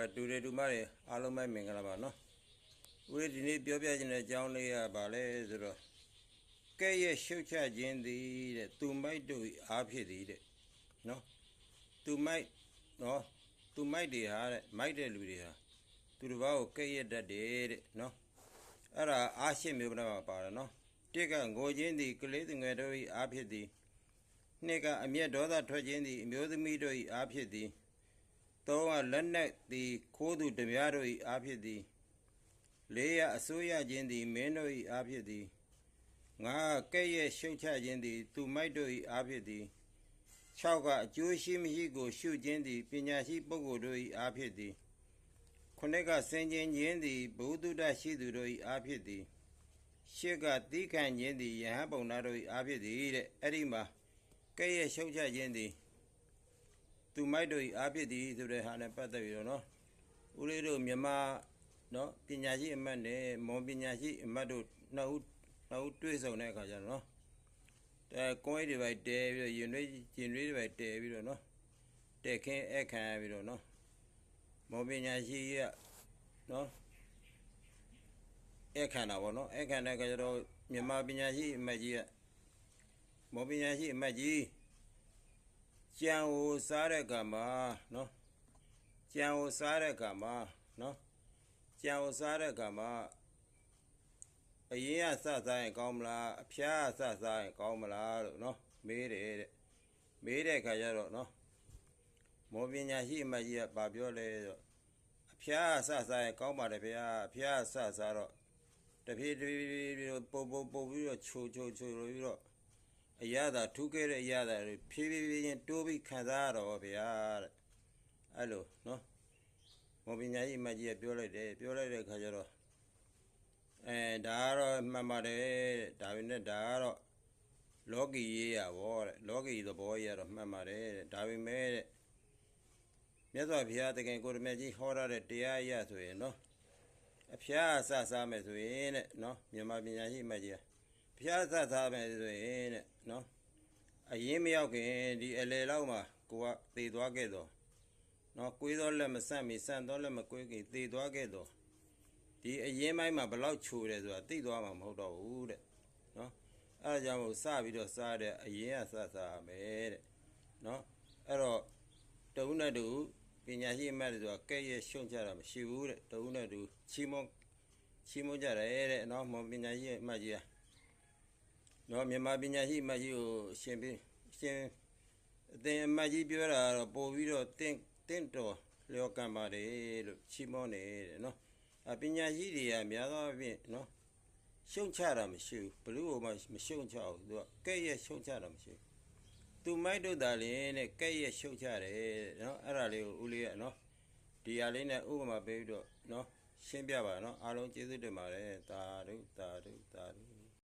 ကတူတယ်တူမတွေအားလုံးပဲမင်္ဂလာပါနော်ဦးလေးဒီနေ့ပြောပြခြင်းတဲ့အကြောင်းလေးကဘာလဲဆိုတော့ကဲ့ရဲ့ရှုတ်ချခြင်းသည်တဲ့သူမိုက်တို့၏အားဖြစ်သည်တဲ့နော်သူမိုက်နော်သူမိုက်တွေဟာတဲ့မိုက်တဲ့လူတွေဟာသူတစ်ပါးကိုကဲ့ရဲ့တတ်တယ်တဲ့နော်အဲ့ဒါအားရှိမျိုးဘက်မှာပါတယ်နော်တစ်ကငိုခြင်းသည်ကလေးငယ်တို့၏အားဖြစ်သည်နှစ်ကအမျက်ဒေါသထွက်ခြင်းသည်အမျိုးသမီးတို့၏အားဖြစ်သည် သုံးကလက်နက်သည်ခိုးသူတပြားတို့၏အားဖြစ်သည်လေးရအစိုးရခြင်းသည်မင်းတို့၏အားဖြစ်သည်ငါကဲ့ရဲ့ရှုတ်ချခြင်းသည် သူမိုက်တို့၏အားဖြစ်သည်၆ကအကျိုးရှိမရှိကို ရှုခြင်းသည်ပညာရှိပုဂ္ဂိုလ်တို့၏အားဖြစ်သည်ခုနှစ်ကစင်ကျင်ခြင်းသည်ဘုဒ္ဓတရှိသူတို့၏အားဖြစ်သည်ရှစ်ကတိခံခြင်းသည်ယဟန်ပုံနာတို့၏အားဖြစ်သည်တဲ့အဲ့ဒီမှာကဲ့ရဲ့ရှုတ်ချခြင်းသည် သူမိုက်တို့ဤအားဖြစ်သည်ဆိုတဲ့ဟာနဲ့ပတ်သက်ပြီးတော့နော်ဦးလေးတို့မြန်မာနော်ပညာရှိအမတ်နဲ့မွန်ပညာရှိအမတ်တို့နှစ်ဦးနှစ်ဦးတွေ့ဆုံတဲ့အခါကျတော့နော်အဲကွန်ရေးတွေပဲတဲပြီးတော့ရင်တွေရင်တွေပဲတဲပြီးတော့နော်တဲခင်းအခမ်းပြီးတော့နော်မွန်ပညာရှိကနော်အခမ်းတာပေါ့နော်အခမ်းတဲ့အခါကျတော့မြန်မာပညာရှိအမတ်ကြီးကမွန်ပညာရှိအမတ်ကြီး ကြံကိုစားတဲ့ကမှာနော်ကြံကိုစားတဲ့ကမှာနော်ကြံကိုစားတဲ့ကမှာအရင်ကစစားရင်ကောင်းမလားအဖျားကစစားရင်ကောင်းမလားလို့နော်မေးတယ်တဲ့မေးတဲ့ခါကျတော့နော်မောပညာရှိအမကြီးကဗာပြောလဲဆိုတော့အဖျားကစစားရင်ကောင်းပါတယ်ဗျာအဖျားကစစားတော့တဖြည်းဖြည်းဖြည်းပုံပုံပုံပြီးတော့ချိုချိုချိုပြီးတော့ အရသာထူးခဲ့တဲ့အရသာတွေဖြည်းဖြည်းဖြည်းချင်းတိုးပြီးခံစားရတော့ဗျာတဲ့အဲ့လိုနော်မော်ပညာကြီးအမကြီးကပြောလိုက်တယ်ပြောလိုက်တဲ့ခါကျတော့အဲဒါကတော့မှန်ပါတယ်တဲ့ဒါပေမဲ့ဒါကတော့လောကီရေးရဗောတဲ့လောကီသဘောရေးရတော့မှန်ပါတယ်တဲ့ဒါပေမဲ့တဲ့မြတ်စွာဘုရားတခင်ကိုရမကြီးဟောရတဲ့တရားအရဆိုရင်နော်အဖျားအဆစားမယ်ဆိုရင်တဲ့နော်မြန်မာပညာရှိအမကြီးက ဖျားသတ်သားမယ်ဆိုရင်တဲ့နော်အရင်မရောက်ခင်ဒီအလေလောက်မှာကိုကသေသွားခဲ့တော့နော်ကွေးတော့လက်မဆန့်မီဆန့်တော့လက်မကွေးခင်သေသွားခဲ့တော့ဒီအရင်ပိုင်းမှာဘလောက်ချိုတယ်ဆိုတာသိသွားမှာမဟုတ်တော့ဘူးတဲ့နော်အဲဒါကြောင့်မို့စပြီးတော့စားတဲ့အရင်ကစစားရမယ်တဲ့နော်အဲ့တော့တဦးနဲ့တူပညာရှိအမတ်တွေဆိုတာကဲ့ရဲ့ရှုံချတာမရှိဘူးတဲ့တဦးနဲ့တူချီးမွမ်းချီးမွမ်းကြတယ်တဲ့နော်မော်ပညာရှိအမတ်ကြီးက နော်မြန်မာပညာရှိအမတ်ကြီးကိုရှင်ပြီးရှင်အသင်အမတ်ကြီးပြောတာကတော့ပို့ပြီးတော့တင့်တင့်တော်လျော်ကံပါတယ်လို့ချီးမွမ်းတယ်တဲ့နော်အပညာရှိတွေကများသောအားဖြင့်နော်ရှုံချတာမရှိဘူးဘလူးကမှမရှုံချဘူးသူကကဲ့ရဲ့ရှုံချတာမရှိဘူးသူမိုက်တို့တာလင်းနဲ့ကဲ့ရဲ့ရှုံချတယ်တဲ့နော်အဲ့ဒါလေးကိုဦးလေးကနော်ဒီဟာလေးနဲ့ဥပမာပေးပြီးတော့နော်ရှင်းပြပါနော်အားလုံးကျေးဇူးတင်ပါတယ်တာဓုတာဓုတာဓု